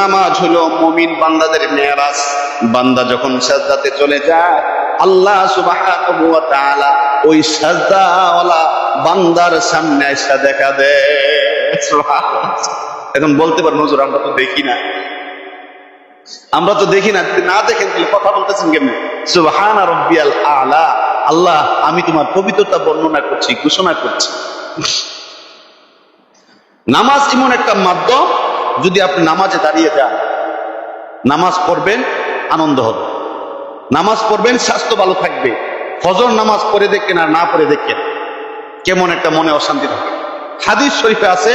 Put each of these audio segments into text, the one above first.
নামাজ হলো বান্দাদের মেরাজ বান্দা যখন সাজদাতে চলে যায়, আল্লাহ তাআলা ওই সাজদাওয়ালা বান্দার সামনে এসে দেখা দেয় এখন বলতে পারেন হুজুর, আমরা তো দেখি না। আমরা তো দেখি না না দেখেন কথা বলতেছেন কেমনে? সুবহান রব্বিয়াল আলা। আল্লাহ, আমি তোমার পবিত্রতা বর্ণনা করছি, ঘোষণা করছি। নামাজ এমন একটা মাধ্যম, যদি আপনি নামাজে দাঁড়িয়ে যান, নামাজ পড়বেন, আনন্দ হবে। নামাজ পড়বেন, স্বাস্থ্য ভালো থাকবে। ফজর নামাজ পড়ে দেখেন আর না পড়ে দেখেন। কেমন একটা মনে অশান্তি থাকে। হাদিস শরীফে আছে,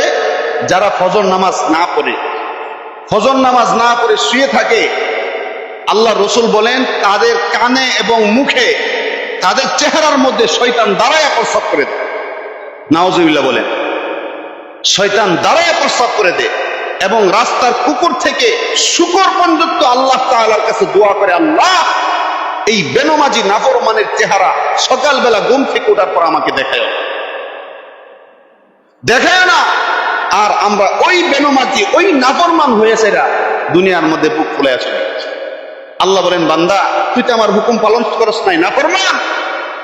যারা ফজর নামাজ না পড়ে, ফজর নামাজ না পড়ে শুয়ে থাকে, আল্লাহ রসুল বলেন, তাদের কানে এবং মুখে, তাদের চেহারার মধ্যে শৈতান দাঁড়ায় প্রস্তাব করে দেয়। নাওজুবিল্লাহ বলেন। শয়তান দাঁড়ায় প্রস্তাব করে দেয় এবং রাস্তার কুকুর থেকে শুকর পর্যন্ত আল্লাহ তাআলার কাছে দোয়া করে, আল্লাহ, এই বেনমাজি নাফরমানের চেহারা সকালবেলা ঘুম থেকে ওঠার পর আমাকে দেখায়। দেখায় না। আর আমরা ওই বেনমাজি, ওই নাফরমান হয়েছে দুনিয়ার মধ্যে বুক ফুলে আছে। আল্লাহ বলেন, বান্দা, তুই তো আমার হুকুম পালন করস নাই, নাফরমান!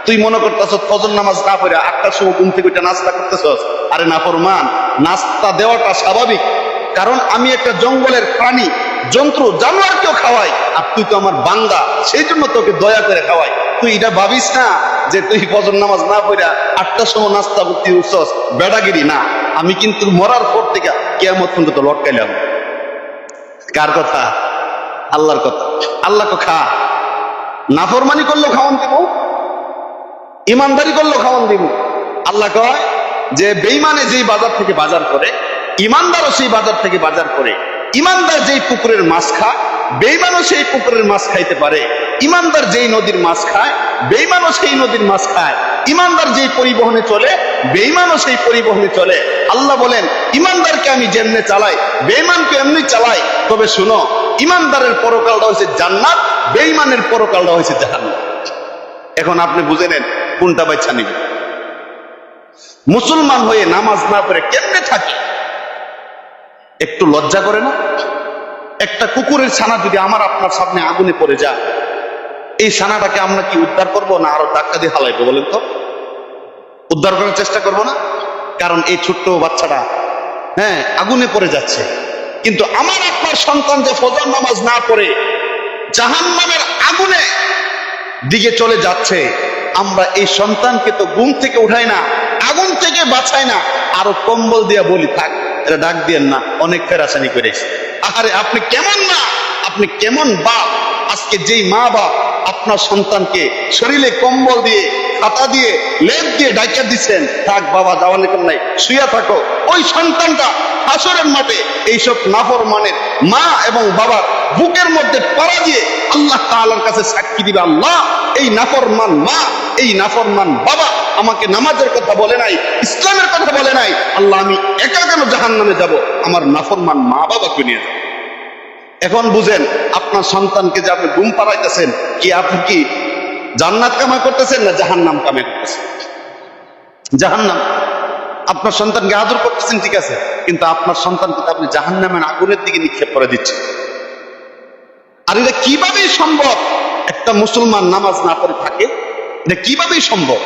তুই মনে করতেছ ফজর নামাজ না পড়ে আটটার সময় ঘুম থেকে উঠে নাস্তা করতেছস? আরে নাফরমান নাস্তা দেওয়াটা স্বাভাবিক। কারণ আমি একটা জঙ্গলের প্রাণী, জন্তু, জানোয়ারকেও খাওয়াই, আর তুই তো আমার বান্দা সেই জন্য তোকে দয়া করে খাওয়াই। তুই এটা ভাবিস না যে তুই ফজর নামাজ না পড়া আটটার সময় নাস্তা করতে উঠছস? বেড়াগিরি না। আমি কিন্তু মরার পর থেকে কেমন পর্যন্ত লটকাইলাম। কার কথা? আল্লাহর কথা। আল্লাহ খা। নাফরমানি করল খাওয়ান দিব। ইমানদারি করল খাওয়ান দিব। আল্লাহ কয় যে বেইমানে যেই বাজার থেকে বাজার করে ইমানদারও সেই বাজার থেকে বাজার করে ইমানদার যেই পুকুরের মাছ খায় বেইমানও সেই পুকুরের মাছ খাইতে পারে ইমানদার যেই নদীর মাছ খায় বেইমানও সেই নদীর মাছ খায় ইমানদার যেই পরিবহনে চলে বেইমানও সেই পরিবহনে চলে। আল্লাহ বলেন ইমানদারকে আমি যেমনে চালাই বেইমানকে এমনি চালাই, তবে শুনো ইমানদারের পরকালটা হয়েছে জান্নাত বেইমানের পরকালটা হয়েছে জাহান্নাত এখন আপনি বুঝে নেন, কোনটা বাচ্চা নিবে? মুসলমান হয়ে নামাজ না পড়ে কেমনে থাকি? একটু লজ্জা করে না? একটা কুকুরের ছানা যদি আমার আপনার সামনে আগুনে পড়ে যায়, এই ছানাটাকে আমরা কি উদ্ধার করব না আরও ধাক্কা দিয়ে হালাইবো বলেন তো? উদ্ধার করার চেষ্টা করব না? কারণ এই ছোট্ট বাচ্চাটা হ্যাঁ আগুনে পড়ে যাচ্ছে। কিন্তু আমার আপনার সন্তান যে ফজর নামাজ না পড়ে জাহান নামের আগুনে দিকে চলে যাচ্ছে, আমরা এই সন্তানকে তো ঘুম থেকে উঠাই না। আগুন থেকে বাঁচাই না। আরও কম্বল দিয়ে বলি, থাক, এটা ডাক দিয়েন না, অনেক ফেরাসানি করেছে। আরে আপনি কেমন না আপনি কেমন বাপ? আজকে যেই মা বাপ আপনার সন্তানকে শরীরে কম্বল দিয়ে, খাতা দিয়ে, লেপ দিয়ে ডাইকা দিচ্ছেন, থাক বাবা, যাওয়ার নিকম নাই শুয়ে থাকো। ওই সন্তানটা হাসরের মাঠে এইসব নাফর মানের মা এবং বাবার বুকের মধ্যে পাড়া দিয়ে আল্লাহ তাআলার কাছে সাক্ষী দিবে, আল্লাহ, এই নাফরমান মা, এই নাফরমান বাবা আমাকে নামাজের কথা বলে নাই, ইসলামের কথা বলে নাই। আল্লাহ, আমি একা কেন জাহান নামে যাব? আমার নাফরমান মা বাবাকে নিয়ে যাব এখন বুঝেন, আপনার সন্তানকে যে আপনি ঘুম পাড়াইতেছেন, কি আপনি কি জান্নাত কামাই করতেছেন না জাহান নাম কামাই করতেছেন? জাহান নাম আপনার সন্তানকে আদর করতেছেন, ঠিক আছে, কিন্তু আপনার সন্তানকে আপনি জাহান নামের আগুনের দিকে নিক্ষেপ করে দিচ্ছেন। আর এটা কিভাবেই সম্ভব? একটা মুসলমান নামাজ না পড়ে থাকে, এটা কিভাবেই সম্ভব?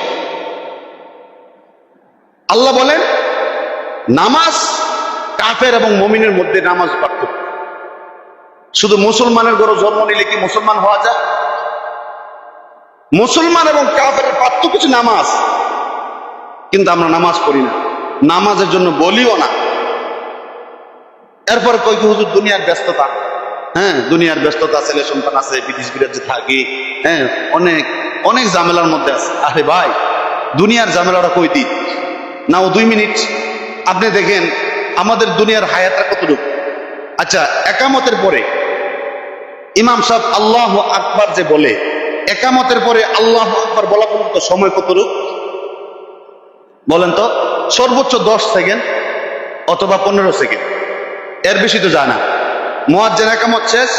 আল্লাহ বলেন, নামাজ কাফের এবং মমিনের মধ্যে নামাজ পার্থক্য। শুধু মুসলমানের গরু জন্ম নিলে কি মুসলমান হওয়া যায়? মুসলমান এবং কাফের পার্থক্য কিছু নামাজ। কিন্তু আমরা নামাজ পড়ি না। নামাজের জন্য বলিও না। এরপর কই কি, হুজুর, দুনিয়ার ব্যস্ততা। হ্যাঁ দুনিয়ার ব্যস্ততা, ছেলে সন্তান আছে, বিদেশ বিরাজ্যে থাকি। হ্যাঁ অনেক অনেক ঝামেলার মধ্যে আছে। আরে ভাই, দুনিয়ার ঝামেলাটা কই দিন না ও দুই মিনিট। আপনি দেখেন, আমাদের দুনিয়ার হায়াতটা কতটুকু? আচ্ছা একামতের পরে ইমাম সাহেব আল্লাহ আকবার যে বলে, একামতের পরে আল্লাহ আকবার বলা পর্যন্ত সময় কতটুকু? বলেন তো, সর্বোচ্চ দশ সেকেন্ড অথবা পনেরো সেকেন্ড। এর বেশি তো যায় না। মোয়াজ্জেন একামত শেষ,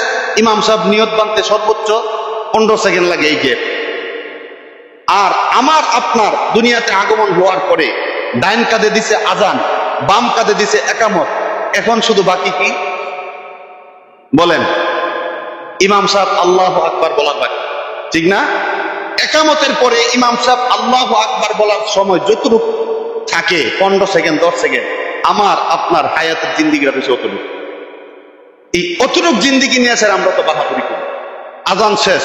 ইমাম সাহেব নিয়ত বানতে সর্বোচ্চ পনেরো সেকেন্ড লাগে এই গেট আর আমার, আপনার দুনিয়াতে আগমন হওয়ার পরে ডাইন কাঁধে দিছে আজান, বাম কাঁধে দিছে একামত। এখন শুধু বাকি কি? বলেন। ইমাম সাহেব আল্লাহ আকবার বলার বাকি। ঠিক না? একামতের পরে ইমাম সাহেব আল্লাহ আকবার বলার সময় যতটুকু থাকে, পনেরো সেকেন্ড, দশ সেকেন্ড, আমার, আপনার হায়াতের জিন্দিগির বেশি অতটুকু। এই অতটুক জিন্দিগি নিয়ে স্যার আমরা তো বাহাদুরি করি। আজান শেষ,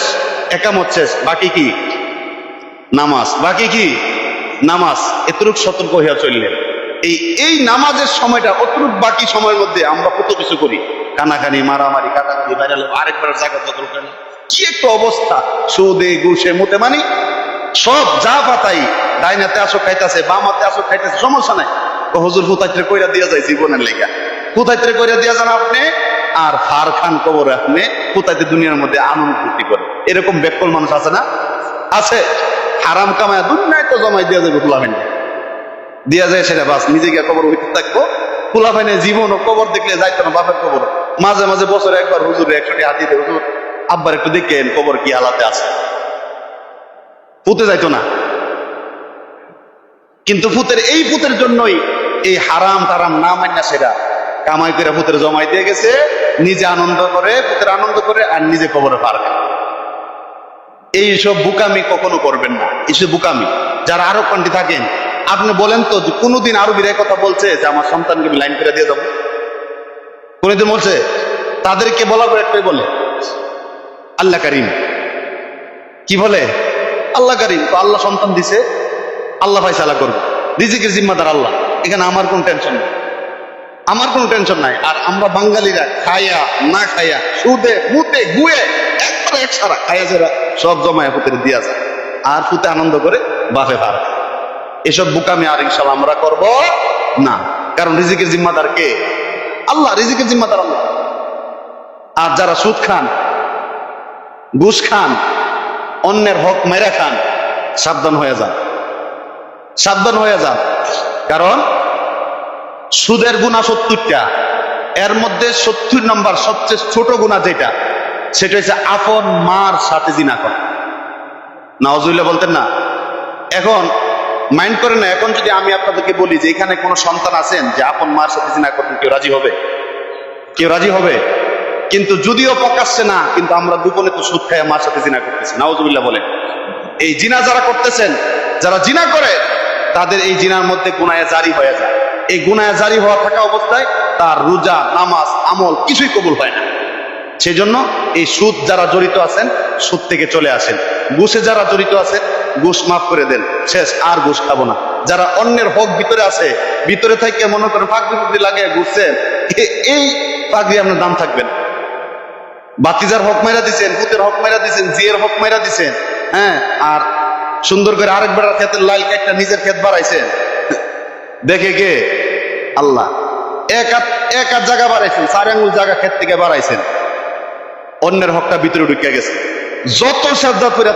একামত শেষ, বাকি কি? নামাজ। বাকি কি? নামাজ, এতটুক সতর্ক হইয়া চললেন। এই এই নামাজের সময়টা অতটুক বাকি সময়ের মধ্যে আমরা কত কিছু করি? কানাকানি, মারামারি, কাটাকাটি বাইরে আরেকবার জায়গা দখল করে কি একটা অবস্থা? সুদে, ঘুষে, মুতে মানি, সব যা পাতাই ডাইনাতে আসো খাইতেছে বামাতে আসো খাইতেছে, সমস্যা নাই। তো হুজুর হুতাইত্রে কইরা দিয়া যায় জীবনের লেখা হুতাইত্রে কইরা দিয়া যান আপনি, আর ফার খান কবর আপনি হুতাইতে দুনিয়ার মধ্যে আনন্দ ফুর্তি করে এরকম বেকল মানুষ আছে না? আছে। হারাম কামায় দুনিয়ায় তো জমাই দিয়া যাবে খোলা ভাইনে দিয়া যায় সেটা বাস, নিজে গিয়ে কবর হইতে থাকব। খোলা ভাইনে জীবন ও কবর দেখলে যাইতো না বাপের কবর। মাঝে মাঝে বছরে একবার হুজুর, একশোটি হাতি দেয় হুজুর, আব্বার একটু দেখেন কবর কি হালাতে আছে। পুঁতে যাইতো না। কিন্তু ফুতের এই পুতের জন্যই এই হারাম টারাম না মান্না সেটা কামাই করে পুতের জমাই দিয়ে গেছে, নিজে আনন্দ করে, পুতের আনন্দ করে আর নিজে কবরে পার খায়। এইসব বুকামি কখনো করবেন না। এইসব বুকামি। যারা আরও কন্টি থাকেন, আপনি বলেন তো কোনোদিন আরও বিরায় কথা বলছে যে আমার সন্তানকে আমি লাইন করে দিয়ে দেবো? কোনোদিন বলছে? তাদেরকে বলা পর একটাই বলে, আল্লাহ করিম। কি বলে? আল্লাহ করিম। তো আল্লাহ সন্তান দিছে, আল্লাহ ফাইসালা করবে। রিজিকের জিম্মাদার আল্লাহ। এখানে আমার কোন টেনশন নেই। আমার কোনো টেনশন নাই। আর আমরা বাঙালিরা খাইয়া না খাইয়া সুদে, মুতে, গুয়ে একবারে এক সারা খাইয়া যারা সব জমায় ফুতের দিয়া যায়। আর ফুতে আনন্দ করে বাফে ভাড়া এসব বুকামি আর ইনশাল্লাহ আমরা করব না। কারণ রিজিকের জিম্মাদার কে? আল্লাহ, রিজিকের জিম্মাদার আল্লাহ। আর যারা সুদ খান, ঘুষ খান, অন্যের হক মেরা খান, সাবধান হয়ে যান। সাবধান হয়ে যান। কারণ সুদের গুণা সত্তরটা, এর মধ্যে সত্তর নম্বর সবচেয়ে ছোট গুণা যেটা সেটা হচ্ছে আপন মার সাথে জিনা করা। নওয়াজুল্লাহ বলতেন না, এখন মাইন্ড করে না, এখন যদি আমি আপনাদেরকে বলি যে এখানে কোনো সন্তান আছেন যে আপন মার সাথে জিনা করবেন, কেউ রাজি হবে? কেউ রাজি হবে? কিন্তু যদিও প্রকাশ্যে না, কিন্তু আমরা গোপনে তো সুদ খাইয়া মার সাথে জিনা করতেছি। নওয়াজুল্লাহ বলে এই জিনা যারা করতেছেন, যারা জিনা করে, তাদের এই জিনার মধ্যে গুনায় জারি হয়ে যায়। এই গুনায় জারি হওয়া থাকা অবস্থায় তার রোজা, নামাজ, আমল কিছুই কবুল হয় না। সেই জন্য এই সুদ যারা জড়িত আছেন, সুদ থেকে চলে আসেন। ঘুষে যারা জড়িত আছেন ঘুষ মাফ করে দেন। শেষ, আর ঘুষ খাব না। যারা অন্যের হক ভিতরে আছে, ভিতরে থেকে মনে করেন ফাঁকরি ফুকরি লাগে ঘুরছেন এই পাগড়ি আপনার দাম থাকবেন বাতিজার হক মাইরা দিছেন পুতের হক মাইরা দিছেন, জিয়ের হক মাইরা দিছেন হ্যাঁ আর সুন্দর করে আরেক বেড়ার ক্ষেতের লাল কাটটা নিজের ক্ষেত বাড়াইছেন। দেখে কে? আল্লাহ। এক এক জায়গা বাড়াইছেন, চার আঙ্গুল জায়গা ক্ষেত থেকে বাড়াইছেন। অন্যের হকটা ভিতরে ঢুকে গেছে। যত শ্রদ্ধা করে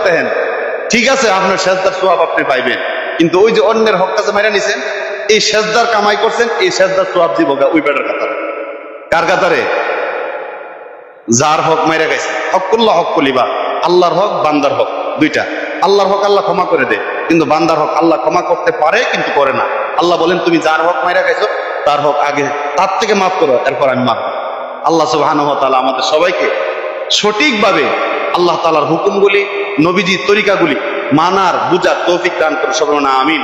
ঠিক আছে, আপনার শ্রদ্ধার সোয়াব আপনি পাইবেন, কিন্তু ওই যে অন্যের হকটা যে মেরে নিছেন, এই শ্রদ্ধার কামাই করছেন, এই শ্রদ্ধার সোয়াব দিব ওই বেটার কাতারে। কার কাতারে? যার হক মাইরা গেছে। হকুল্লাহ হক কলিবা। আল্লাহর হক, বান্দার হক, দুইটা। আল্লাহর হক আল্লাহ ক্ষমা করে দে, কিন্তু বান্দার হক আল্লাহ ক্ষমা করতে পারে, কিন্তু করে না। আল্লাহ বলেন, তুমি যার হক মাইরা গেছো, তার হক আগে, তার থেকে মাফ করো, এরপর আমি মাফ। আল্লাহ তাআলা আমাদের সবাইকে সঠিকভাবে আল্লাহ তালার হুকুমগুলি নবীজির তরিকাগুলি মানার বুঝার তৌফিক দান করে সবাই আমিন।